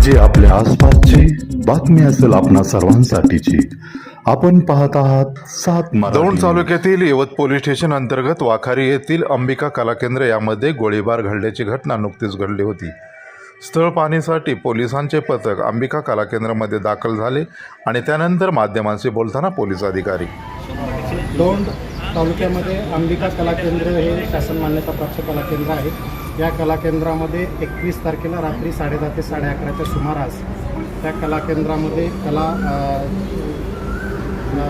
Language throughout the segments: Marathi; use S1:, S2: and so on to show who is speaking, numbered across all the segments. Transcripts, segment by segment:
S1: म्हणजे आपल्या आसपासची बातमी असेल आपणा सर्वांसाठीची. आपण पाहत आहात सात
S2: दौंड तालुक्यातील यवत पोलीस स्टेशन अंतर्गत वाखारी येथील अंबिका कला केंद्र यामध्ये गोळीबार घडल्याची घटना नुकतीच घडली होती. स्थळ पाहणीसाठी पोलिसांचे पथक अंबिका कला केंद्रामध्ये दाखल झाले आणि त्यानंतर माध्यमांशी बोलताना पोलीस अधिकारी.
S3: दौंड तालुक्यामध्ये अंबिका कला केंद्र हे शासन मान्यताप्राप्त कला केंद्र आहे. या कला केंद्रामध्ये एकवीस तारखेला रात्री साडेदहा ते साडे अकराच्या सुमारास त्या कला केंद्रामध्ये कला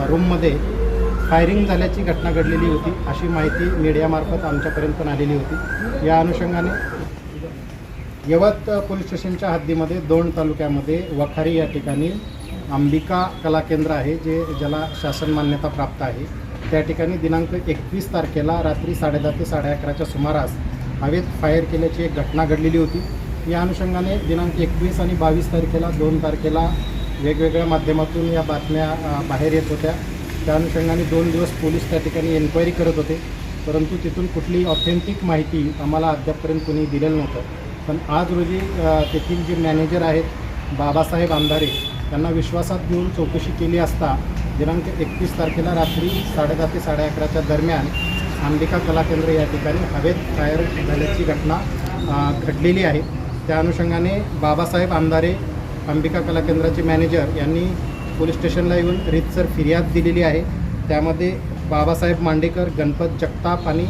S3: रूममध्ये फायरिंग झाल्याची घटना घडलेली होती अशी माहिती मीडियामार्फत आमच्यापर्यंत पण आलेली होती. या अनुषंगाने यवत पोलीस स्टेशनच्या हद्दीमध्ये दोन तालुक्यामध्ये वखारी या ठिकाणी अंबिका कला केंद्र आहे जे ज्याला शासन मान्यता प्राप्त आहे. त्या ठिकाणी दिनांक एकवीस तारखेला रात्री साडेदहा ते साडे अकराच्या सुमारास हवेत फायर केल्याची एक घटना घडलेली होती. या अनुषंगाने दिनांक एकवीस आणि बावीस तारखेला दोन तारखेला वेगवेगळ्या माध्यमातून या बातम्या बाहेर येत होत्या. त्या अनुषंगाने दोन दिवस पोलीस त्या ठिकाणी एन्क्वायरी करत होते. परंतु तिथून कुठली ऑथेंटिक माहिती आम्हाला अद्यापपर्यंत कोणी दिलेलं नव्हतं. पण आज रोजी तेथील जे मॅनेजर आहेत बाबासाहेब आंधारे त्यांना विश्वासात घेऊन चौकशी केली असता दिनांक एकतीस तारखेला रात्री साडेदहा ते साडे अकराच्या दरम्यान अंबिका कला केंद्र या ठिकाणी हवेत फायर झाल्याची घटना घडलेली आहे. त्या अनुषंगाने बाबासाहेब आमदारे अंबिका कला केंद्राचे मॅनेजर यांनी पोलीस स्टेशनला येऊन रीतसर फिर्याद दिलेली आहे. त्यामध्ये बाबासाहेब मांडेकर गणपत जगताप आणि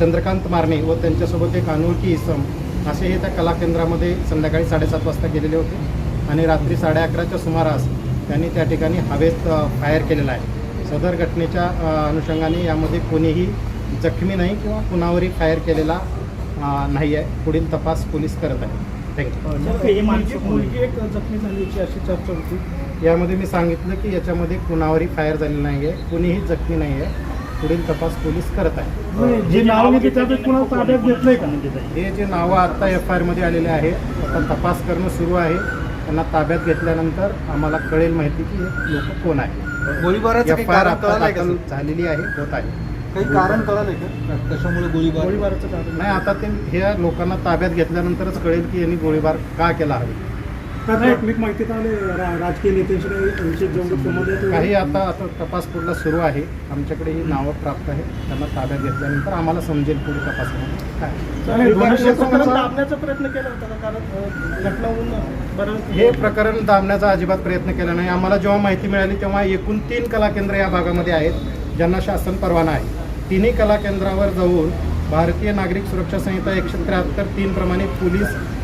S3: चंद्रकांत मारणे व त्यांच्यासोबत एक अनोळखी इसम असे हे त्या कला केंद्रामध्ये संध्याकाळी साडेसात वाजता गेलेले होते. आणि रात्री साडे अकराच्या सुमारास त्यांनी त्या ठिकाणी हवेत फायर केलेला आहे. सदर घटनेच्या अनुषंगाने यामध्ये कोणीही जखमी नाही किंवा कुणावरही फायर केलेला नाही आहे. पुढील तपास पोलीस करत आहे थँक्यू
S4: मुलगी मुलगी एक जखमी झाली होती अशी चर्चा होती.
S3: यामध्ये मी सांगितलं की याच्यामध्ये कुणावरही फायर झालेलं नाही आहे. कुणीही जखमी नाही आहे. पुढील तपास पोलीस करत आहे
S4: जी नाव
S3: हे जे नावं आत्ता एफ आय आरमध्ये आलेले आहेत आता तपास करणं सुरू आहे. त्यांना ताब्यात घेतल्यानंतर आम्हाला कळेल माहिती की हे लोक कोण आहे
S5: गोळीबाराचं काही
S3: एफ आय आर
S5: कारण
S3: आता
S5: कळालंय का
S3: दाखल झालेली आहे होत आहे.
S5: काही कारण कळालंय का? कशामुळे गोळीबार?
S4: गोळीबाराचं कारण
S3: नाही आता ते ह्या लोकांना ताब्यात घेतल्यानंतरच कळेल की यांनी गोळीबार का केला आहे.
S4: नाही मी माहितीत आले रा- राजकीय नेत्यांशी काही
S3: आता आता तपास पुढला सुरू आहे. आमच्याकडे ही नावं प्राप्त आहेत. त्यांना ताब्यात घेतल्यानंतर आम्हाला समजेल पुढे तपासामध्ये हे
S4: दाबण्याचा प्रयत्न केला होता? कारण
S3: हे प्रकरण दाबण्याचा अजिबात प्रयत्न केला नाही. आम्हाला जेव्हा माहिती मिळाली तेव्हा एकूण तीन कला केंद्र या भागामध्ये आहेत. ज्यांना शासन परवाना आहे. तिन्ही कला केंद्रावर जाऊन भारतीय नागरिक सुरक्षा संहिता एकशे त्र्याहत्तर तीन प्रमाणे पोलीस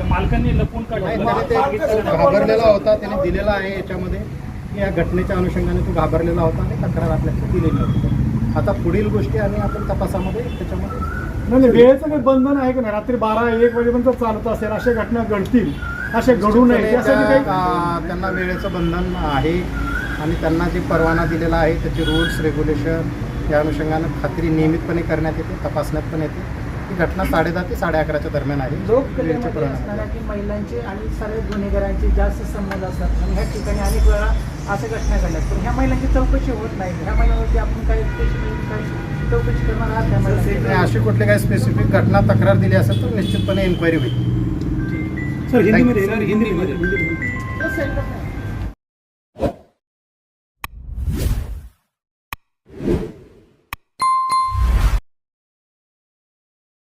S4: त्या मालकांनी लपून
S3: नाही
S4: काढलं.
S3: घाबरलेला होता त्याने दिलेला आहे याच्यामध्ये. की या घटनेच्या अनुषंगाने तो घाबरलेला होता आणि तक्रार आपल्याकडे दिलेली होती. आता पुढील गोष्टी आम्ही आपण तपासामध्ये त्याच्यामध्ये
S4: नाही वेळेचं काही बंधन आहे का नाही? रात्री बारा एक वाजेपर्यंत चालत असेल अशा घटना घडतील असे घडू नये
S3: त्यांना वेळेचं बंधन आहे आणि त्यांना जे परवाना दिलेला आहे त्याचे रूल्स रेग्युलेशन या अनुषंगानं खात्री नियमितपणे करण्यात येते तपासण्यात पण येते. ही घटना साडेदहा ते साडे अकराच्या दरम्यान आहे. वेळेचे
S6: लोककलेमध्ये असणाऱ्या की महिलांचे आणि सर्व गुन्हेगारांचे जास्त संबंध असतात. आणि ह्या ठिकाणी अनेक वेळा अशा घटना घडल्यात पण ह्या महिलांची चौकशी होत नाही. ह्या महिलांवरती आपण काही चौकशी करणार आहात त्या
S3: आणि
S6: महिलांची
S3: अशी कुठली काही स्पेसिफिक घटना तक्रार दिली असेल तर निश्चितपणे इन्क्वायरी होईल.
S4: सर हिंदीमध्ये. हिंदीमध्ये.